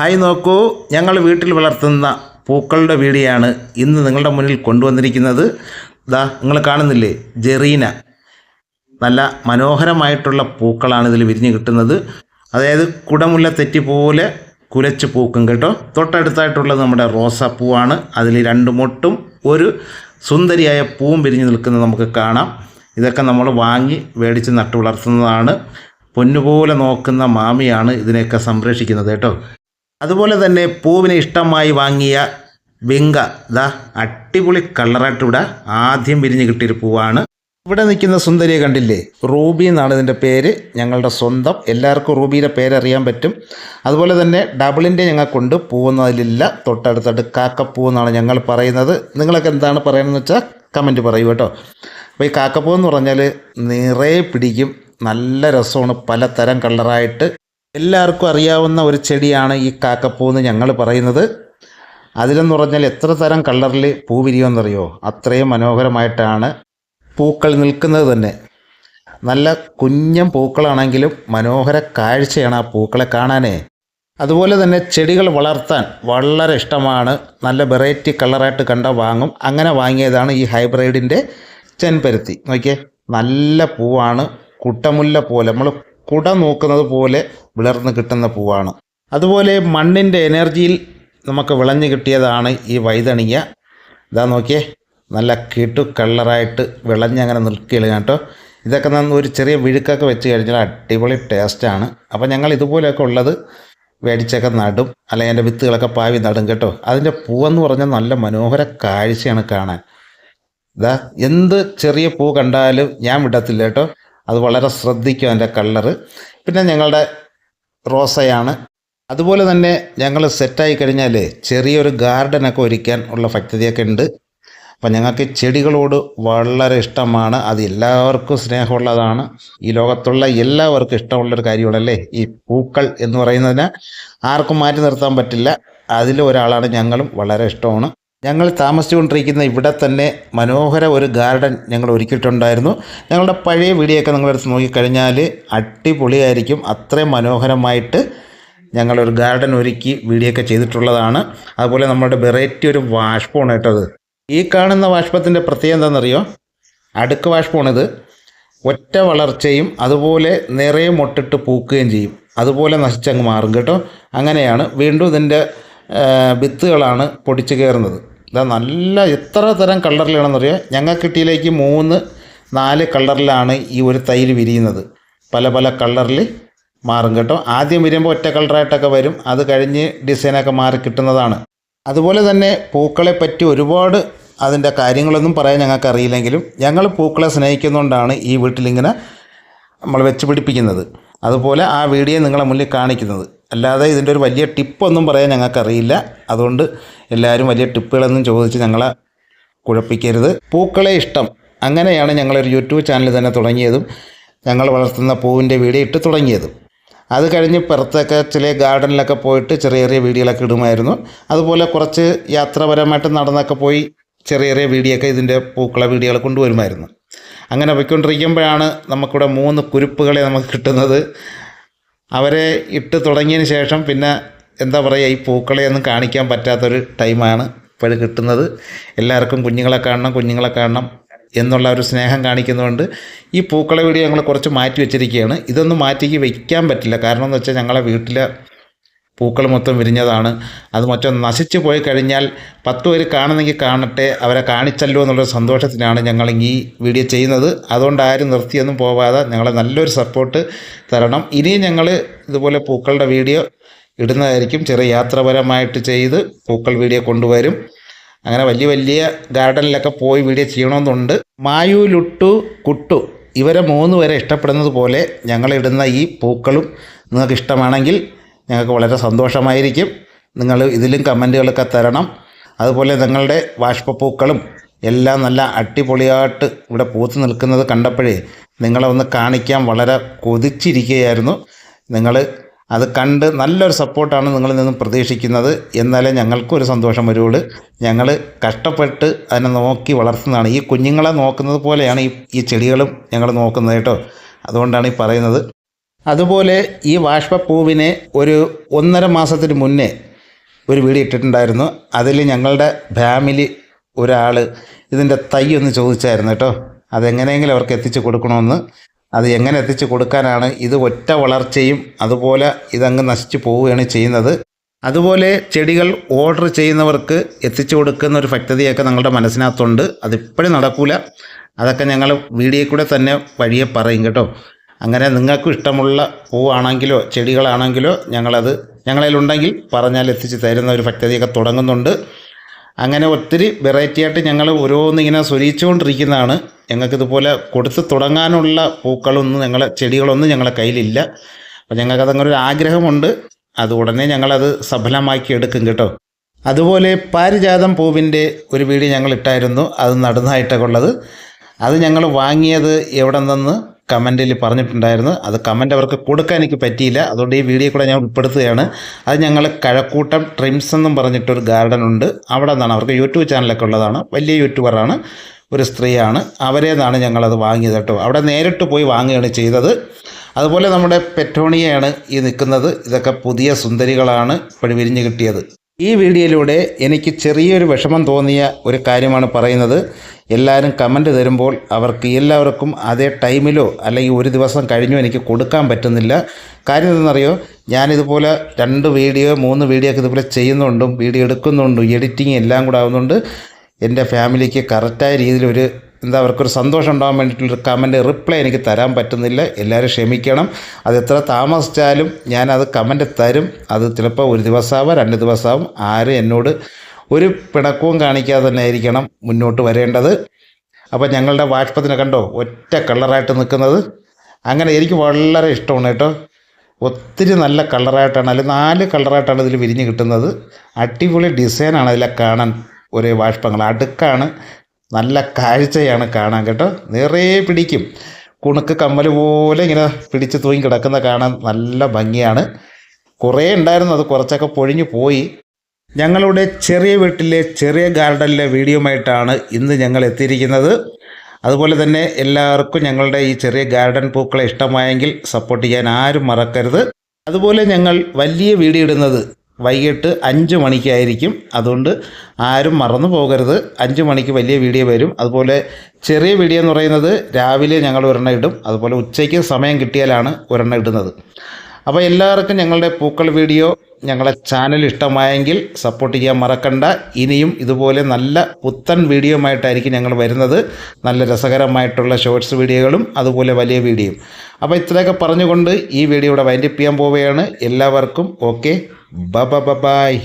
Hi നോക്കൂ ഞങ്ങൾ വീട്ടിൽ വളർത്തുന്ന പൂക്കളുടെ വീടിയാണ് ഇന്ന് നിങ്ങളുടെ മുന്നിൽ കൊണ്ടുവന്നിരിക്കുന്നത്. ഇതാ നിങ്ങൾ കാണുന്നില്ലേ? ജെറീന. നല്ല മനോഹരമായിട്ടുള്ള പൂക്കളാണ് ഇതിൽ വിരിഞ്ഞ് കിട്ടുന്നത്. അതായത് കുടമുല്ല തെറ്റി പോലെ കുലച്ച് പൂക്കും കേട്ടോ. തൊട്ടടുത്തായിട്ടുള്ളത് നമ്മുടെ റോസാപ്പൂവാണ് അതിൽ രണ്ട് മൊട്ടും ഒരു സുന്ദരിയായ പൂവും വിരിഞ്ഞ് നിൽക്കുന്നത് നമുക്ക് കാണാം. ഇതൊക്കെ നമ്മൾ വാങ്ങി മേടിച്ച് നട്ടു വളർത്തുന്നതാണ്. പൊന്നുപോലെ നോക്കുന്ന മാമിയാണ് ഇതിനെയൊക്കെ സംരക്ഷിക്കുന്നത് കേട്ടോ. അതുപോലെ തന്നെ പൂവിന് ഇഷ്ടമായി വാങ്ങിയ വെങ്ക. ദാ അടിപൊളി കളറായിട്ട് ആദ്യം വിരിഞ്ഞ് കിട്ടിയൊരു പൂവാണ്. ഇവിടെ നിൽക്കുന്ന സുന്ദരിയെ കണ്ടില്ലേ? റൂബി എന്നാണ് ഇതിന്റെ പേര്. ഞങ്ങളുടെ സ്വന്തം. എല്ലാവർക്കും റൂബിയുടെ പേരറിയാൻ പറ്റും. അതുപോലെ തന്നെ ഡബിളിന്റെ ഞങ്ങൾക്കുണ്ട്. പൂവെന്നതിലില്ല. തൊട്ടടുത്തടു കാക്കപ്പൂ എന്നാണ് ഞങ്ങൾ പറയുന്നത്. നിങ്ങളൊക്കെ എന്താണ് പറയുന്നത് വെച്ചാൽ കമന്റ് പറയൂ കേട്ടോ. അപ്പോൾ ഈ കാക്കപ്പൂ എന്ന് പറഞ്ഞാൽ നിറയെ പിടിക്കും. നല്ല രസമാണ്. പലതരം കളറായിട്ട്. എല്ലാവർക്കും അറിയാവുന്ന ഒരു ചെടിയാണ് ഈ കാക്കപ്പൂ എന്ന് ഞങ്ങൾ പറയുന്നത്. അതിലെന്ന് പറഞ്ഞാൽ എത്ര തരം കളറിൽ പൂ വിരിയുമെന്നറിയോ? അത്രയും മനോഹരമായിട്ടാണ് പൂക്കൾ നിൽക്കുന്നത് തന്നെ. നല്ല കുഞ്ഞം പൂക്കളാണെങ്കിലും മനോഹര കാഴ്ചയാണ് ആ പൂക്കളെ കാണാനേ. അതുപോലെ തന്നെ ചെടികൾ വളർത്താൻ വളരെ ഇഷ്ടമാണ്. നല്ല വെറൈറ്റി കളറായിട്ട് കണ്ട വാങ്ങും. അങ്ങനെ വാങ്ങിയതാണ് ഈ ഹൈബ്രിഡിന്റെ ചെൻപരുത്തി. നോക്കിയേ നല്ല പൂവാണ്. കുട്ടമുല്ല പോലെ. നമ്മൾ കുട നോക്കുന്നത് പോലെ വിളർന്ന് കിട്ടുന്ന പൂവാണ്. അതുപോലെ മണ്ണിന്റെ എനർജിയിൽ നമുക്ക് വിളഞ്ഞു കിട്ടിയതാണ് ഈ വൈതണിയ ഇതാ നോക്കിയേ നല്ല കിട്ടു കളറായിട്ട് വിളഞ്ഞങ്ങനെ നിൽക്കുകയാണ് കേട്ടോ. ഇതൊക്കെ നന്ന് ഒരു ചെറിയ വിഴുക്കൊക്കെ വെച്ച് കഴിഞ്ഞാൽ അടിപൊളി ടേസ്റ്റാണ് അപ്പോൾ ഞങ്ങൾ ഇതുപോലെയൊക്കെ ഉള്ളത് മേടിച്ചൊക്കെ നടും അല്ലെങ്കിൽ അതിന്റെ വിത്തുകളൊക്കെ പാവി നടും കേട്ടോ. അതിന്റെ പൂവെന്ന് പറഞ്ഞാൽ നല്ല മനോഹര കാഴ്ചയാണ് കാണാൻ. ഇതാ എന്ത് ചെറിയ പൂ കണ്ടാലും ഞാൻ വിടത്തില്ല കേട്ടോ. അത് വളരെ ശ്രദ്ധിക്കും അതിന്റെ കളറ്. പിന്നെ ഞങ്ങളുടെ റോസയാണ്. അതുപോലെ തന്നെ ഞങ്ങൾ സെറ്റായി കഴിഞ്ഞാൽ ചെറിയൊരു ഗാർഡനൊക്കെ ഒരുക്കാൻ ഉള്ള ഭക്തതയൊക്കെ ഉണ്ട്. അപ്പം ഞങ്ങൾക്ക് ചെടികളോട് വളരെ ഇഷ്ടമാണ്. അത് എല്ലാവർക്കും സ്നേഹമുള്ളതാണ്. ഈ ലോകത്തുള്ള എല്ലാവർക്കും ഇഷ്ടമുള്ളൊരു കാര്യമാണല്ലേ ഈ പൂക്കൾ എന്ന് പറയുന്നതിന്. ആർക്കും മാറ്റി നിർത്താൻ പറ്റില്ല. അതിൽ ഒരാളാണ് ഞങ്ങളും. വളരെ ഇഷ്ടമാണ്. ഞങ്ങൾ താമസിച്ചുകൊണ്ടിരിക്കുന്ന ഇവിടെ തന്നെ മനോഹര ഒരു ഗാർഡൻ ഞങ്ങൾ ഒരുക്കിയിട്ടുണ്ടായിരുന്നു. ഞങ്ങളുടെ പഴയ വീഡിയോയൊക്കെ നിങ്ങളെടുത്ത് നോക്കിക്കഴിഞ്ഞാൽ അടിപൊളിയായിരിക്കും. അത്രയും മനോഹരമായിട്ട് ഞങ്ങളൊരു ഗാർഡൻ ഒരുക്കി വീഡിയോ ഒക്കെ ചെയ്തിട്ടുള്ളതാണ്. അതുപോലെ നമ്മുടെ വെറൈറ്റി ഒരു വാഷ്പമാണ് കേട്ടത് ഈ കാണുന്ന വാഷ്പത്തിന്റെ പ്രത്യേകത എന്താണെന്നറിയോ? അടുക്ക് വാഷ്പമാണിത്. ഒറ്റ വളർച്ചയും അതുപോലെ നിറയെ മൊട്ടിട്ട് പൂക്കുകയും ചെയ്യും. അതുപോലെ നശിച്ചങ്ങ് മാറും കേട്ടോ. അങ്ങനെയാണ് വീണ്ടും ഇതിന്റെ വിത്തുകളാണ് പൊടിച്ചു കയറുന്നത്. ഇതാ നല്ല എത്ര തരം കളറിലാണെന്നറിയോ. ഞങ്ങൾക്ക് കിട്ടിയിലേക്ക് മൂന്ന് നാല് കളറിലാണ് ഈ ഒരു തൈര് വിരിയുന്നത്. പല പല കളറിൽ മാറും കേട്ടോ. ആദ്യം വരുമ്പോൾ ഒറ്റ കളറായിട്ടൊക്കെ വരും. അത് കഴിഞ്ഞ് ഡിസൈനൊക്കെ മാറി കിട്ടുന്നതാണ്. അതുപോലെ തന്നെ പൂക്കളെ പറ്റി ഒരുപാട് അതിന്റെ കാര്യങ്ങളൊന്നും പറയാൻ ഞങ്ങൾക്ക് അറിയില്ലെങ്കിലും ഞങ്ങൾ പൂക്കളെ സ്നേഹിക്കുന്നതുകൊണ്ടാണ് ഈ വീട്ടിലിങ്ങനെ നമ്മൾ വെച്ച് പിടിപ്പിക്കുന്നത്. അതുപോലെ ആ വീഡിയോ നിങ്ങളെ മുന്നിൽ കാണിക്കുന്നത്. അല്ലാതെ ഇതിന്റെ ഒരു വലിയ ടിപ്പൊന്നും പറയാൻ ഞങ്ങൾക്കറിയില്ല. അതുകൊണ്ട് എല്ലാവരും വലിയ ടിപ്പുകളൊന്നും ചോദിച്ച് ഞങ്ങളെ കുഴപ്പിക്കരുത്. പൂക്കളെ ഇഷ്ടം. അങ്ങനെയാണ് ഞങ്ങളൊരു യൂട്യൂബ് ചാനൽ തന്നെ തുടങ്ങിയതും ഞങ്ങൾ വളർത്തുന്ന പൂവിന്റെ വീഡിയോ ഇട്ട് തുടങ്ങിയതും. അത് കഴിഞ്ഞ് പുറത്തൊക്കെ ചില ഗാർഡനിലൊക്കെ പോയിട്ട് ചെറിയ ചെറിയ വീഡിയോകളൊക്കെ ഇടുമായിരുന്നു. അതുപോലെ കുറച്ച് യാത്രാപരമായിട്ട് നടന്നൊക്കെ പോയി ചെറിയ ചെറിയ വീഡിയോ ഒക്കെ ഇതിന്റെ പൂക്കളെ വീഡിയോകൾ കൊണ്ടുവരുമായിരുന്നു. അങ്ങനെ പോയിക്കൊണ്ടിരിക്കുമ്പോഴാണ് നമുക്കിവിടെ മൂന്ന് കുരുപ്പുകളെ നമുക്ക് കിട്ടുന്നത്. അവരെ ഇട്ട് തുടങ്ങിയതിന് ശേഷം പിന്നെ എന്താ പറയുക ഈ പൂക്കളെ ഒന്നും കാണിക്കാൻ പറ്റാത്തൊരു ടൈമാണ് ഇപ്പോഴും കിട്ടുന്നത്. എല്ലാവർക്കും കുഞ്ഞുങ്ങളെ കാണണം കുഞ്ഞുങ്ങളെ കാണണം എന്നുള്ള ഒരു സ്നേഹം കാണിക്കുന്നതുകൊണ്ട് ഈ പൂക്കളെ വീഡിയോ ഞങ്ങൾ കുറച്ച് മാറ്റി വെച്ചിരിക്കുകയാണ്. ഇതൊന്നും മാറ്റി വയ്ക്കാൻ പറ്റില്ല. കാരണം എന്ന് വെച്ചാൽ ഞങ്ങളെ വീട്ടിലെ പൂക്കൾ മൊത്തം വിരിഞ്ഞതാണ്. അത് മറ്റൊന്ന് നശിച്ചു പോയി കഴിഞ്ഞാൽ പത്ത് പേര് കാണുന്നെങ്കിൽ കാണട്ടെ അവരെ കാണിച്ചല്ലോ എന്നുള്ള സന്തോഷത്തിനാണ് ഞങ്ങൾ ഈ വീഡിയോ ചെയ്യുന്നത്. അതുകൊണ്ട് ആരും നിർത്തിയൊന്നും പോവാതെ ഞങ്ങളെ നല്ലൊരു സപ്പോർട്ട് തരണം. ഇനിയും ഞങ്ങൾ ഇതുപോലെ പൂക്കളുടെ വീഡിയോ ഇടുന്നതായിരിക്കും. ചെറിയ യാത്രപരമായിട്ട് ചെയ്ത് പൂക്കൾ വീഡിയോ കൊണ്ടുവരും. അങ്ങനെ വലിയ വലിയ ഗാർഡനിലൊക്കെ പോയി വീഡിയോ ചെയ്യണമെന്നുണ്ട്. മായു ലുട്ടു കുട്ടു ഇവരെ മൂന്ന് പേരെ ഇഷ്ടപ്പെടുന്നത് പോലെ ഞങ്ങളിടുന്ന ഈ പൂക്കളും നിങ്ങൾക്ക് ഇഷ്ടമാണെങ്കിൽ ഞങ്ങൾക്ക് വളരെ സന്തോഷമായിരിക്കും. നിങ്ങൾ ഇതിലും കമന്റുകളൊക്കെ തരണം. അതുപോലെ നിങ്ങളുടെ ബാഷ്പപ്പൂക്കളും എല്ലാം നല്ല അടിപൊളിയായിട്ട് ഇവിടെ പൂത്ത് നിൽക്കുന്നത് കണ്ടപ്പോഴേ നിങ്ങളെ ഒന്ന് കാണിക്കാൻ വളരെ കൊതിച്ചിരിക്കുകയായിരുന്നു. നിങ്ങൾ അത് കണ്ട് നല്ലൊരു സപ്പോർട്ടാണ് നിങ്ങളിൽ നിന്നും പ്രതീക്ഷിക്കുന്നത്. എന്നാലേ ഞങ്ങൾക്കും ഒരു സന്തോഷം വരുള്ളൂ. ഞങ്ങൾ കഷ്ടപ്പെട്ട് അതിനെ നോക്കി വളർത്തുന്നതാണ്. ഈ കുഞ്ഞുങ്ങളെ നോക്കുന്നത് പോലെയാണ് ഈ ഈ ചെടികളും ഞങ്ങൾ നോക്കുന്നത് കേട്ടോ. അതുകൊണ്ടാണ് ഈ പറയുന്നത്. അതുപോലെ ഈ ബാഷ്പപ്പൂവിനെ ഒരു ഒന്നര മാസത്തിന് മുന്നേ ഒരു വീഡിയോ ഇട്ടിട്ടുണ്ടായിരുന്നു. അതിൽ ഞങ്ങളുടെ ഫാമിലി ഒരാൾ ഇതിന്റെ തൈ ഒന്ന് ചോദിച്ചായിരുന്നു കേട്ടോ. അതെങ്ങനെയെങ്കിലും അവർക്ക് എത്തിച്ചു കൊടുക്കണമെന്ന്. അത് എങ്ങനെ എത്തിച്ചു കൊടുക്കാനാണ് ഇത് ഒറ്റ വളർച്ചയും അതുപോലെ ഇതങ്ങ് നശിച്ചു പോവുകയാണ് ചെയ്യുന്നത്. അതുപോലെ ചെടികൾ ഓർഡർ ചെയ്യുന്നവർക്ക് എത്തിച്ചു കൊടുക്കുന്ന ഒരു പദ്ധതിയൊക്കെ ഞങ്ങളുടെ മനസ്സിനകത്തുണ്ട്. അതിപ്പോഴും നടക്കില്ല അതൊക്കെ ഞങ്ങൾ വീഡിയോയിൽ കൂടെ തന്നെ വഴിയെ പറയും കേട്ടോ. അങ്ങനെ നിങ്ങൾക്കും ഇഷ്ടമുള്ള പൂവാണെങ്കിലോ ചെടികളാണെങ്കിലോ ഞങ്ങളത് ഞങ്ങളതിലുണ്ടെങ്കിൽ പറഞ്ഞാൽ എത്തിച്ച് തരുന്ന ഒരു പദ്ധതിയൊക്കെ തുടങ്ങുന്നുണ്ട്. അങ്ങനെ ഒത്തിരി വെറൈറ്റി ആയിട്ട് ഞങ്ങൾ ഓരോന്നിങ്ങനെ സ്വരിച്ചുകൊണ്ടിരിക്കുന്നതാണ് ഞങ്ങൾക്കിതുപോലെ കൊടുത്ത് തുടങ്ങാനുള്ള പൂക്കളൊന്നും ഞങ്ങളെ ചെടികളൊന്നും ഞങ്ങളെ കയ്യിലില്ല. അപ്പം ഞങ്ങൾക്കതങ്ങനെ ഒരു ആഗ്രഹമുണ്ട്. അത് ഉടനെ ഞങ്ങളത് സഫലമാക്കി എടുക്കും കേട്ടോ. അതുപോലെ പാരിജാതം പൂവിന്റെ ഒരു വീട് ഞങ്ങൾ ഇട്ടായിരുന്നു. അത് നടന്നായിട്ടൊക്കെ ഉള്ളത്. അത് ഞങ്ങൾ വാങ്ങിയത് എവിടെ നിന്ന്? കമന്റിൽ പറഞ്ഞിട്ടുണ്ടായിരുന്നു. അത് കമന്റ് അവർക്ക് കൊടുക്കാൻ എനിക്ക് പറ്റിയില്ല. അതുകൊണ്ട് ഈ വീഡിയോ കൂടെ ഞാൻ ഉൾപ്പെടുത്തുകയാണ്. അത് ഞങ്ങൾ കഴക്കൂട്ടം ട്രിംസ് എന്നും പറഞ്ഞിട്ടൊരു ഗാർഡൻ ഉണ്ട്. അവിടെ നിന്നാണ്. അവർക്ക് യൂട്യൂബ് ചാനലൊക്കെ ഉള്ളതാണ്. വലിയ യൂട്യൂബറാണ്. ഒരു സ്ത്രീയാണ്. അവരെ നിന്നാണ് ഞങ്ങളത് വാങ്ങിയത് കേട്ടോ. അവിടെ നേരിട്ട് പോയി വാങ്ങുകയാണ് ചെയ്തത്. അതുപോലെ നമ്മുടെ പെറ്റോണിയയാണ് ഈ നിൽക്കുന്നത്. ഇതൊക്കെ പുതിയ സുന്ദരികളാണ് ഇപ്പോഴും വിരിഞ്ഞ് കിട്ടിയത്. ഈ വീഡിയോയിലൂടെ എനിക്ക് ചെറിയൊരു വിഷമം തോന്നിയ ഒരു കാര്യമാണ് പറയുന്നത്. എല്ലാവരും കമന്റ് തരുമ്പോൾ അവർക്ക് എല്ലാവർക്കും അതേ ടൈമിലോ അല്ലെങ്കിൽ ഒരു ദിവസം കഴിഞ്ഞോ എനിക്ക് കൊടുക്കാൻ പറ്റുന്നില്ല. കാര്യം എന്തെന്നറിയോ? ഞാനിതുപോലെ രണ്ട് വീഡിയോ മൂന്ന് വീഡിയോ ഒക്കെ ഇതുപോലെ ചെയ്യുന്നുണ്ടും വീഡിയോ എടുക്കുന്നുണ്ടും എഡിറ്റിംഗ് എല്ലാം കൂടെ ആവുന്നുണ്ട്. എന്റെ ഫാമിലിക്ക് കറക്റ്റായ രീതിയിൽ ഒരു എന്താ അവർക്കൊരു സന്തോഷം ഉണ്ടാകാൻ വേണ്ടിയിട്ടുള്ളൊരു കമന്റ് റിപ്ലൈ എനിക്ക് തരാൻ പറ്റുന്നില്ല. എല്ലാവരും ക്ഷമിക്കണം. അത് എത്ര താമസിച്ചാലും ഞാനത് കമന്റ് തരും. അത് ചിലപ്പോൾ ഒരു ദിവസമാവും രണ്ട് ദിവസമാവും ആരും എന്നോട് ഒരു പിണക്കവും കാണിക്കാതെ തന്നെ ആയിരിക്കണം മുന്നോട്ട് വരേണ്ടത്. അപ്പോൾ ഞങ്ങളുടെ വാഷ്പത്തിനെ കണ്ടോ ഒറ്റ കളറായിട്ട് നിൽക്കുന്നത്. അങ്ങനെ എനിക്ക് വളരെ ഇഷ്ടമാണ് കേട്ടോ. ഒത്തിരി നല്ല കളറായിട്ടാണ് അല്ലെങ്കിൽ നാല് കളറായിട്ടാണ് ഇതിൽ വിരിഞ്ഞ് കിട്ടുന്നത്. അടിപൊളി ഡിസൈനാണ് അതിലെ കാണാൻ ഒരേ വാഷ്പങ്ങൾ. അടുക്കാണ്. നല്ല കാഴ്ചയാണ് കാണാൻ കേട്ടോ. നിറയെ പിടിക്കും. കുണുക്ക് കമ്മൽ പോലെ ഇങ്ങനെ പിടിച്ച് തൂങ്ങി കിടക്കുന്ന കാണാൻ നല്ല ഭംഗിയാണ്. കുറേ ഉണ്ടായിരുന്നു അത് കുറച്ചൊക്കെ പൊഴിഞ്ഞു പോയി. ഞങ്ങളുടെ ചെറിയ വീട്ടിലെ ചെറിയ ഗാർഡനിലെ വീഡിയോയുമായിട്ടാണ് ഇന്ന് ഞങ്ങൾ എത്തിയിരിക്കുന്നത്. അതുപോലെ തന്നെ എല്ലാവർക്കും ഞങ്ങളുടെ ഈ ചെറിയ ഗാർഡൻ പൂക്കളെ ഇഷ്ടമായെങ്കിൽ സപ്പോർട്ട് ചെയ്യാൻ ആരും മറക്കരുത്. അതുപോലെ ഞങ്ങൾ വലിയ വീഡിയോ ഇടുന്നത് വൈകിട്ട് അഞ്ച് മണിക്കായിരിക്കും. അതുകൊണ്ട് ആരും മറന്നു പോകരുത്. അഞ്ച് മണിക്ക് വലിയ വീഡിയോ വരും. അതുപോലെ ചെറിയ വീഡിയോ എന്ന് പറയുന്നത് രാവിലെ ഞങ്ങൾ ഒരെണ്ണം ഇടും. അതുപോലെ ഉച്ചയ്ക്ക് സമയം കിട്ടിയാലാണ് ഒരെണ്ണം ഇടുന്നത്. അപ്പോൾ എല്ലാവർക്കും ഞങ്ങളുടെ പൂക്കൾ വീഡിയോ ഞങ്ങളെ ചാനൽ ഇഷ്ടമായെങ്കിൽ സപ്പോർട്ട് ചെയ്യാൻ മറക്കണ്ട. ഇനിയും ഇതുപോലെ നല്ല പുത്തൻ വീഡിയോയുമായിട്ടായിരിക്കും ഞങ്ങൾ വരുന്നത്. നല്ല രസകരമായിട്ടുള്ള ഷോർട്സ് വീഡിയോകളും അതുപോലെ വലിയ വീഡിയോയും. അപ്പോൾ ഇത്രയൊക്കെ പറഞ്ഞുകൊണ്ട് ഈ വീഡിയോ ഇവിടെ വൈൻഡപ്പ് ചെയ്യാൻ പോവുകയാണ്. എല്ലാവർക്കും ഓക്കെ ബ ബ ബ ബായ്